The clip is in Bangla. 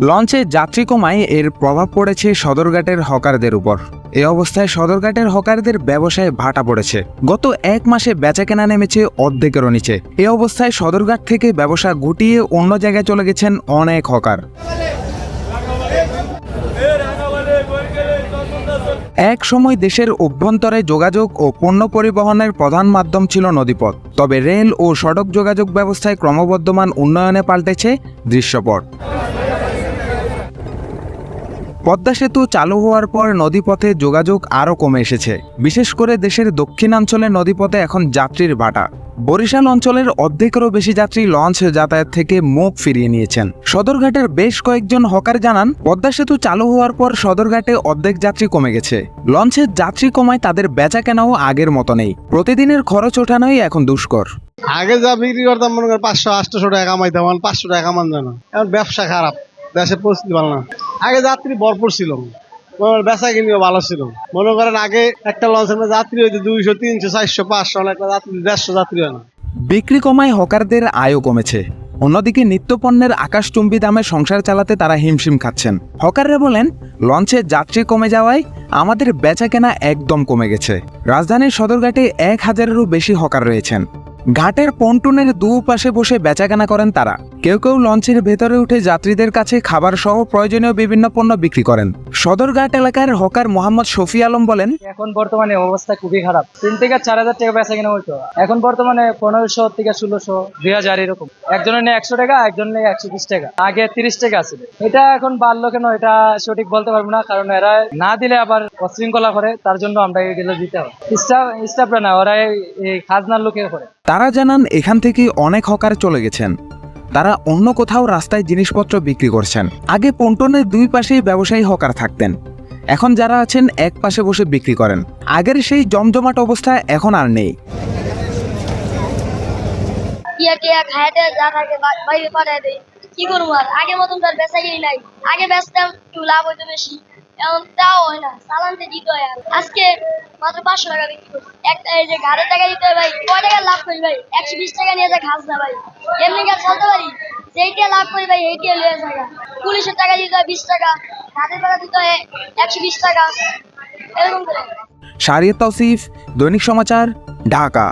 লঞ্চে যাত্রী কমায় এর প্রভাব পড়েছে সদরঘাটের হকারদের উপর। এ অবস্থায় সদরঘাটের হকারদের ব্যবসায় ভাটা পড়েছে। গত এক মাসে বেচাকেনা নেমেছে অর্ধেকেরও নিচে। এ অবস্থায় সদরঘাট থেকে ব্যবসা গুটিয়ে অন্য জায়গায় চলে গেছেন অনেক হকার। এক সময় দেশের অভ্যন্তরে যোগাযোগ ও পণ্য পরিবহনের প্রধান মাধ্যম ছিল নদীপথ। তবে রেল ও সড়ক যোগাযোগ ব্যবস্থায় ক্রমবর্ধমান উন্নয়নে পাল্টেছে দৃশ্যপট। পদ্মা সেতু চালু হওয়ার পর নদীপথে যোগাযোগ আরও কমে এসেছে। বিশেষ করে দেশের দক্ষিণাঞ্চলের নদীপথে এখন যাত্রীর ভাটা। বরিশাল অঞ্চলের অর্ধেকেরও বেশি যাত্রী লঞ্চ যাতায়াত থেকে মুখ ফিরিয়ে নিয়েছেন। সদরঘাটের বেশ কয়েকজন হকার জানান, পদ্মা সেতু চালু হওয়ার পর সদরঘাটে অর্ধেক যাত্রী কমে গেছে। লঞ্চের যাত্রী কমায় তাদের বেচা কেনাও আগের মতো নেই। প্রতিদিনের খরচ ওঠানোই এখন দুষ্কর। আগে যা বিক্রি করতাম, মনে করেন পাঁচশো, আটশো টাকা কামাইতাম পাঁচশো টাকা কামান যায় না। এখন ব্যবসা খারাপ দেশের পরিস্থিতি ভালো না। আগে যাত্রী ভরপুর ছিল। বেচা কিনিও ভালো ছিল। মনে করেন আগে একটা লঞ্চের যাত্রী হইতে দুইশো, তিনশো, চারশো, পাঁচশো অনেক যাত্রী দেড়শো যাত্রী হয় না। বিক্রি কমায় হকারদের আয়ও কমেছে। অন্যদিকে নিত্যপণ্যের আকাশচুম্বী দামে সংসার চালাতে তারা হিমশিম খাচ্ছেন। হকাররা বলেন, লঞ্চে যাত্রী কমে যাওয়ায় আমাদের বেচা কেনা একদম কমে গেছে। রাজধানীর সদরঘাটে এক হাজারেরও বেশি হকার রয়েছেন। ঘাটের পন্টুনের দুপাশে বসে বেচাকেনা করেন তারা। কেউ কেউ লঞ্চের ভেতরে উঠে যাত্রীদের কাছে খাবার সহ প্রয়োজনীয় বিভিন্ন পণ্য বিক্রি করেন। সদরঘাট এলাকার হকার মোহাম্মদ শফি আলম বলেন এখন বর্তমানে অবস্থা খুবই খারাপ। তিন থেকে চার হাজার টাকা বেচা কিনা হইতো। এখন বর্তমানে পনেরোশো থেকে ষোলোশো দুই হাজার এরকম। একজনের নেই একশো টাকা একজনের নেই একশো বিশ টাকা। আগে তিরিশ টাকা ছিল এটা এখন বাড়লো কেন? এটা সঠিক বলতে পারব না কারণ এরা না দিলে আবার অশৃঙ্খলা করে তার জন্য আমরা এগুলো দিতে হবে স্টাফ স্টাফরা না ওরা এই খাজনার লোকের করে। তারা জানান এখান থেকে অনেক হকার চলে গেছেন। তারা অন্য কোথাও রাস্তায় জিনিসপত্র বিক্রি করছেন। আগে পন্টনের দুই পাশেই ব্যবসায়ী হকার থাকতেন। এখন যারা আছেন, এক পাশে বসে বিক্রি করেন। আগের সেই জমজমাট অবস্থা এখন আর নেই। কি করব আর? মতন তার বেচা নাই। আগে বেচতাম, একটু লাভ হইতো বেশি। এখন তাও হয় না চালানতে দিতে হয় আজকে মাত্র পাঁচশো টাকা বিক্রি করছি। একটা এই যে ঘাটের টাকা দিতে ভাই, কয় টাকা লাভ করি ভাই? একশো বিশ টাকা নিয়ে যায় খাস না ভাই। এমনি কাজ চলতে পারি? যেইটা লাভ করি ভাই এইটা লিয়ে যায়। পুলিশের টাকা দিতে হয় বিশ টাকা ঘাটের টাকা দিতে হয় একশো বিশ টাকা। এরকম করে। শারিয়ত তৌসিফ, দৈনিক সমাচার, ঢাকা।